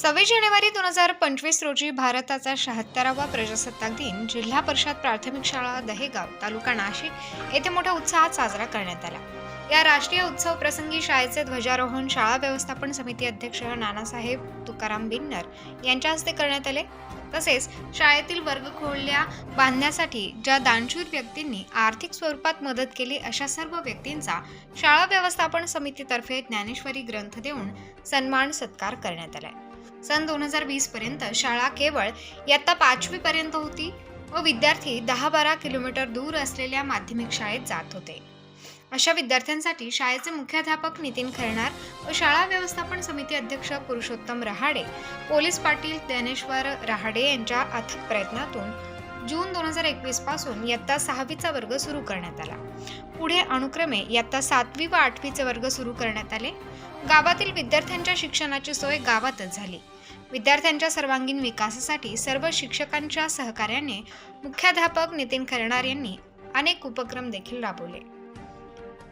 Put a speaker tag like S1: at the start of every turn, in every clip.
S1: सव्वीस जानेवारी दोन हजार पंचवीस रोजी भारताचा शहात्तरावा प्रजासत्ताक दिन जिल्हा परिषद प्राथमिक शाळा दहेगाव तालुका नाशिक येथे मोठ्या उत्साहात साजरा करण्यात आला. या राष्ट्रीय उत्सव प्रसंगी शाळेचे ध्वजारोहण शाळा व्यवस्थापन समिती अध्यक्ष नानासाहेब तुकाराम बिन्नर यांच्या हस्ते करण्यात आले. तसेच शाळेतील वर्गखोल्या बांधण्यासाठी ज्या दानशूर व्यक्तींनी आर्थिक स्वरूपात मदत केली अशा सर्व व्यक्तींचा शाळा व्यवस्थापन समितीतर्फे ज्ञानेश्वरी ग्रंथ देऊन सन्मान सत्कार करण्यात आलाय. सन दोन हजार वीस पर्यंत शाळा केवळ इयत्ता पाचवी पर्यंत होती व विद्यार्थी दहा बारा किलोमीटर दूर असलेल्या माध्यमिक शाळेत जात होते. अशा विद्यार्थ्यांसाठी शाळेचे मुख्याध्यापक नितीन खरणार व शाळा व्यवस्थापन समिती अध्यक्ष पुरुषोत्तम रहाडे पोलीस पाटील ज्ञानेश्वर रहाडे यांच्या अथक प्रयत्नातून जून दोन हजार एकवीसपासून इयत्ता सहावीचा वर्ग सुरू करण्यात आला. पुढे अनुक्रमे इयत्ता सातवी व आठवीचे वर्ग सुरू करण्यात आले. गावातील विद्यार्थ्यांच्या शिक्षणाची सोय गावातच झाली. विद्यार्थ्यांच्या सर्वांगीण विकासासाठी सर्व शिक्षकांच्या सहकार्याने मुख्याध्यापक नितीन खरणार यांनी अनेक उपक्रम देखील राबवले.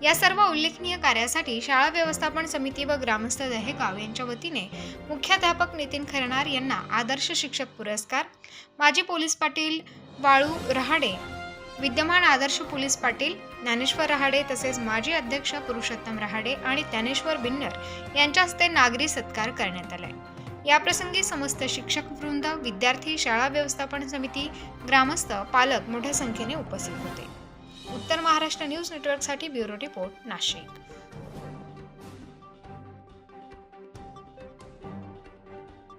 S1: या सर्व उल्लेखनीय कार्यासाठी शाळा व्यवस्थापन समिती व ग्रामस्थ दहेगाव यांच्या वतीने मुख्याध्यापक नितीन खरणार यांना आदर्श शिक्षक पुरस्कार. माजी पोलीस पाटील वाळू रहाडे विद्यमान आदर्श पोलीस पाटील ज्ञानेश्वर रहाडे तसेच माजी अध्यक्ष पुरुषोत्तम रहाडे आणि ज्ञानेश्वर बिन्नर यांच्या हस्ते नागरी सत्कार करण्यात आलाय. याप्रसंगी समस्त शिक्षक वृंद विद्यार्थी शाळा व्यवस्थापन समिती ग्रामस्थ पालक मोठ्या संख्येने उपस्थित होते. उत्तर महाराष्ट्र न्यूज नेटवर्कसाठी ब्युरो रिपोर्ट नाशिक.